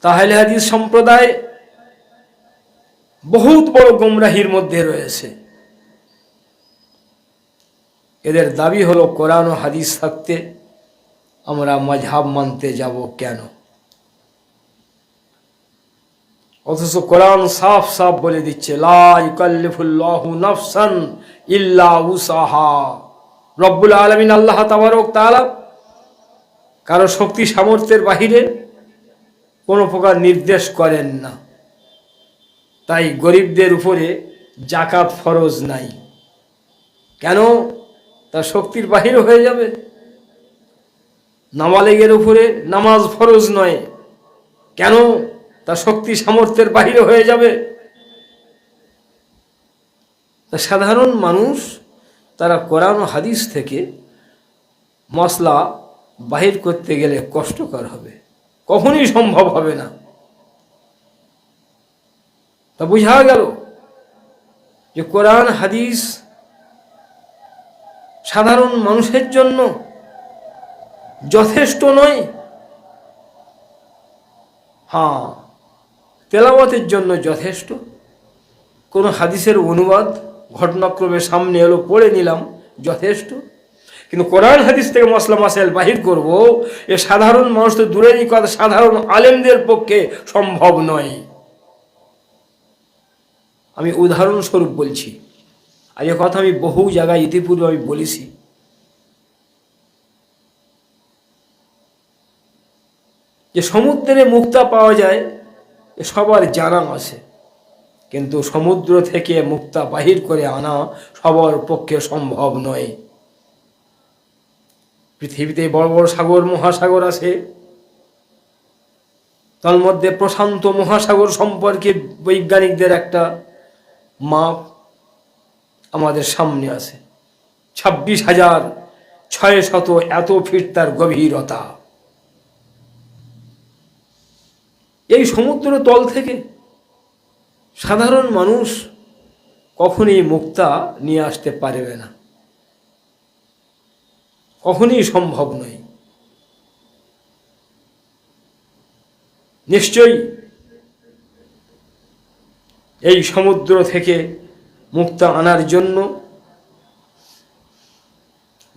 তাহলে হাদিস সম্প্রদায় বহুত বড় গোমরাহির মধ্যে রয়েছে। এদের দাবি হলো, কোরআন ও হাদিস থাকতে আমরা মাঝহাব মানতে যাব কেন? অথচ কোরআন সাফ সাফ বলে দিচ্ছে নাফসান উসাহা। রব্বুল আলমিন আল্লাহ তাবারক তাআলা কারও শক্তি সামর্থ্যের বাহিরে কোনো প্রকার নির্দেশ করেন না। তাই গরিবদের উপরে জাকাত ফরজ নাই। কেন? তার শক্তির বাহিরে হয়ে যাবে। নামালেগের উপরে নামাজ ফরজ নয়। কেন? তার শক্তি সামর্থ্যের বাহিরে হয়ে যাবে। তা সাধারণ মানুষ, তারা কোরআন হাদিস থেকে মশলা বাহির করতে গেলে কষ্টকর হবে। কখনই সম্ভব হবে না। তা বুঝা গেল যে কোরআন, হাদিস সাধারণ মানুষের জন্য যথেষ্ট নয়। হ্যাঁ তেলাওয়াতের জন্য যথেষ্ট। কোনো হাদিসের অনুবাদ ঘটনাক্রমে সামনে এলো, পড়ে নিলাম, যথেষ্ট। কিন্তু কোরআন হাদিস থেকে মশলা মাসাইল বাহির করব, এ সাধারণ মানুষ তো দূরেরই কথা সাধারণ আলেমদের পক্ষে সম্ভব নয়। আমি উদাহরণস্বরূপ বলছি, আর এ কথা আমি বহু জায়গায় ইতিপূর্বে আমি বলেছি। যে সমুদ্রে মুক্তা পাওয়া যায়, এ সবার জানা আছে। কিন্তু সমুদ্র থেকে মুক্তা বাহির করে আনা সবার পক্ষে সম্ভব নয়। পৃথিবীতে বড় বড় সাগর, মহাসাগর আছে। তার মধ্যে প্রশান্ত মহাসাগর সম্পর্কে বৈজ্ঞানিকদের একটা মাপ আমাদের সামনে আছে। ছাব্বিশ হাজার ছয় শত এত ফিট তার গভীরতা। এই সমুদ্র তল থেকে সাধারণ মানুষ কখনই মুক্তা নিয়ে আসতে পারবে না। কখনই সম্ভব নয়। নিশ্চয়ই এই সমুদ্র থেকে মুক্তা আনার জন্য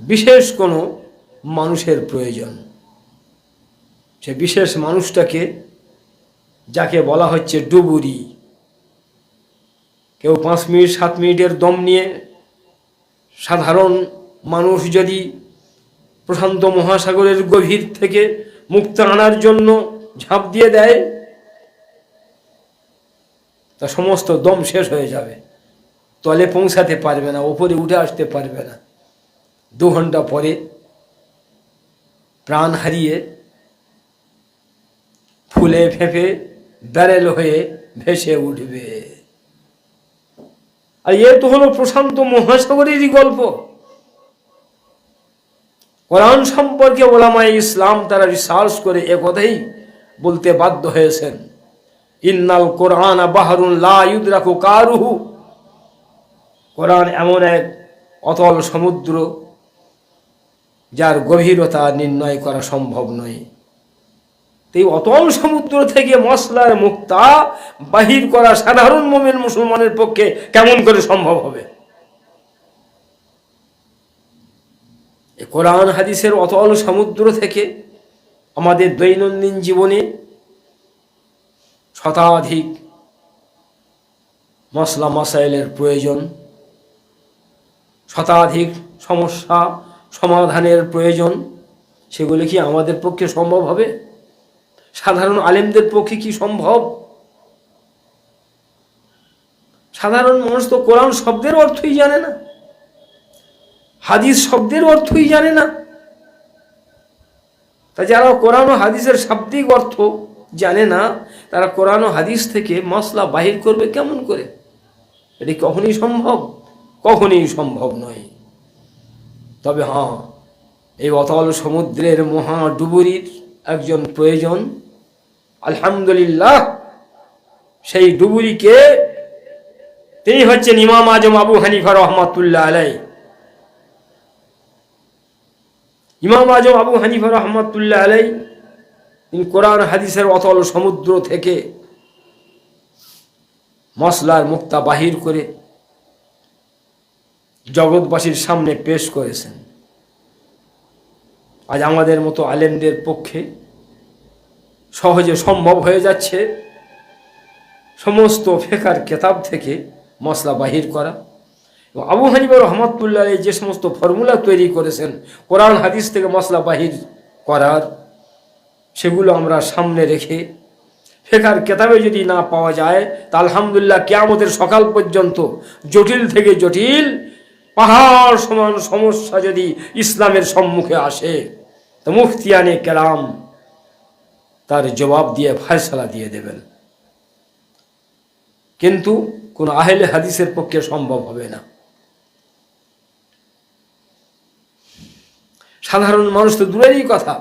বিশেষ কোনো মানুষের প্রয়োজন। সে বিশেষ মানুষটাকে যাকে বলা হচ্ছে ডুবুরি। কেউ পাঁচ মিনিট, সাত মিনিটের দম নিয়ে সাধারণ মানুষ যদি প্রশান্ত মহাসাগরের গভীর থেকে মুক্তা আনার জন্য ঝাঁপ দিয়ে দেয়। তা সমস্ত দম শেষ হয়ে যাবে। তলে পৌঁছাতে পারবে না, ওপরে উঠে আসতে পারবে না। দু ঘণ্টা পরে প্রাণ হারিয়ে ফুলে ফেঁপে ব্যারেল হয়ে ভেসে উঠবে। আর এ তো হলো প্রশান্ত মহাসাগরেরই গল্প। কোরআন সম্পর্কে ওলামায় ইসলাম তারা রিসার্চ করে এ কথাই বলতে বাধ্য হয়েছেন। ইন্নাল কোরআন ইউদ্রাকু কারুহু। কোরআন এমন এক অতল সমুদ্র যার গভীরতা নির্ণয় করা সম্ভব নয়। এই অতল সমুদ্র থেকে মশলার মুক্তা বাহির করা সাধারণ মোমেন মুসলমানের পক্ষে কেমন করে সম্ভব হবে? কোরআন, হাদিসের অতল সমুদ্র থেকে আমাদের দৈনন্দিন জীবনে শতাধিক মশলা, মশাইলের প্রয়োজন, শতাধিক সমস্যা, সমাধানের প্রয়োজন, সেগুলি কি আমাদের পক্ষে সম্ভব হবে? সাধারণ আলেমদের পক্ষে কি সম্ভব? সাধারণ মানুষ তো কোরআন শব্দের অর্থই জানে না। হাদিস শব্দের অর্থই জানে না। তা যারা কোরআন ও হাদিসের শাব্দিক অর্থ জানে না, তারা কোরআন ও হাদিস থেকে মশলা বাহির করবে কেমন করে? এটি কখনই সম্ভব? কখনই সম্ভব নয়। তবে হ্যাঁ এই অতল সমুদ্রের মহা ডুবুরির একজন প্রয়োজন। আলহামদুলিল্লাহ, সেই ডুবুরিকে তিনি হচ্ছেন ইমাম আজম আবু হানিফা রহমতুল্লাহ আলাই ইমাম আজম আবু হানিফা রহমতুল্লাহ আলাই তিনি কোরআন, হাদিসের অতল সমুদ্র থেকে মশলার মুক্তা বাহির করে জগৎবাসীর সামনে পেশ করেছেন। আজ আমাদের মতো আলেমদের পক্ষে সহজে সম্ভব হয়ে যাচ্ছে সমস্ত ফেকার কেতাব থেকে মশলা বাহির করা। আবু হানিবা রহমতুল্লাহ যে সমস্ত ফর্মুলা তৈরি করেছেন, কোরআন, হাদিস থেকে মশলা বাহির করার, সেগুলো আমরা সামনে রেখে ফেকার কেতাবে যদি না পাওয়া যায়, তা আলহামদুলিল্লাহ কেয়ামতের সকাল পর্যন্ত জটিল থেকে জটিল, পাহাড় সমান সমস্যা যদি ইসলামের সম্মুখে আসে, তো মুফতিয়ানে কেরাম তার জবাব দিয়ে ফয়সলা দিয়ে দেবেন। কিন্তু কোন আহেলে হাদিসের পক্ষে সম্ভব হবে না। সাধারণ মানুষ তো দূরেরই কথা।